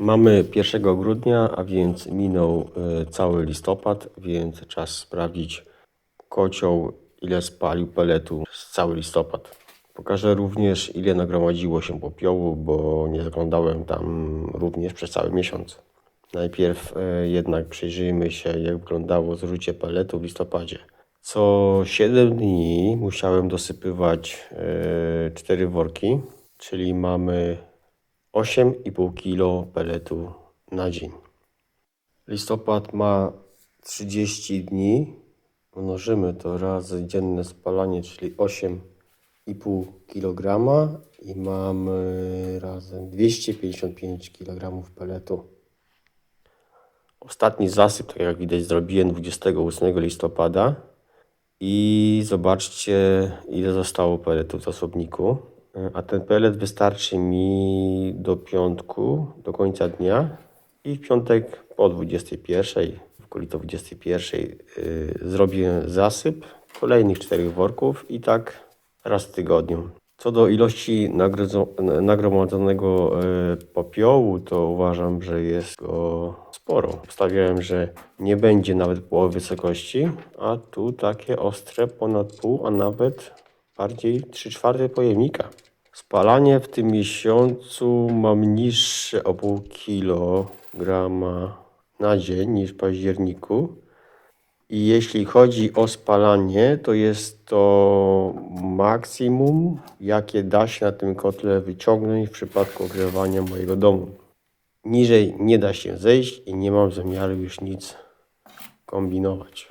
Mamy 1 grudnia, a więc minął e, cały listopad, więc czas sprawdzić kocioł, ile spalił peletu z cały listopad. Pokażę również, ile nagromadziło się popiołu, bo nie zaglądałem tam również przez cały miesiąc. Najpierw e, jednak przyjrzyjmy się, jak wyglądało zużycie peletu w listopadzie. Co 7 dni musiałem dosypywać e, 4 worki, czyli mamy 8,5 kg peletu na dzień. Listopad ma 30 dni. Mnożymy to razy dzienne spalanie, czyli 8,5 kg i mamy razem 255 kg peletu. Ostatni zasyp, tak jak widać, zrobiłem 28 listopada. I zobaczcie, ile zostało peletu w zasobniku. A ten pelet wystarczy mi do piątku, do końca dnia. I w piątek po 21, w okolicy 21 yy, zrobię zasyp kolejnych czterech worków i tak raz w tygodniu. Co do ilości nagromadzonego e, popiołu, to uważam, że jest go sporo. Stawiałem, że nie będzie nawet połowy wysokości, a tu takie ostre ponad pół, a nawet bardziej 3 czwarte pojemnika. Spalanie w tym miesiącu mam niższe o pół kilograma na dzień niż w październiku. I jeśli chodzi o spalanie, to jest to maksimum, jakie da się na tym kotle wyciągnąć w przypadku ogrzewania mojego domu. Niżej nie da się zejść i nie mam zamiaru już nic kombinować.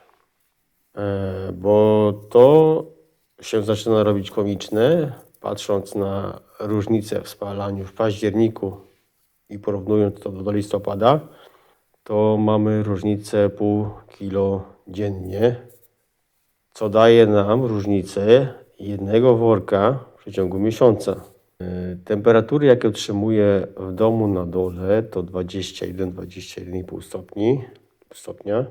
E, bo to się zaczyna robić komiczne, patrząc na różnicę w spalaniu w październiku i porównując to do listopada to mamy różnicę pół kilo dziennie, co daje nam różnicę jednego worka w przeciągu miesiąca. E, Temperatury, jakie otrzymuję w domu na dole, to 21-21,5 stopni, stopnia,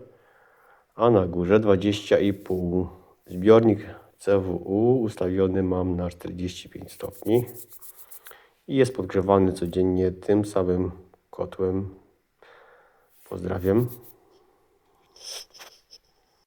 a na górze 20,5. Zbiornik CWU ustawiony mam na 45 stopni i jest podgrzewany codziennie tym samym kotłem. Pozdrawiam.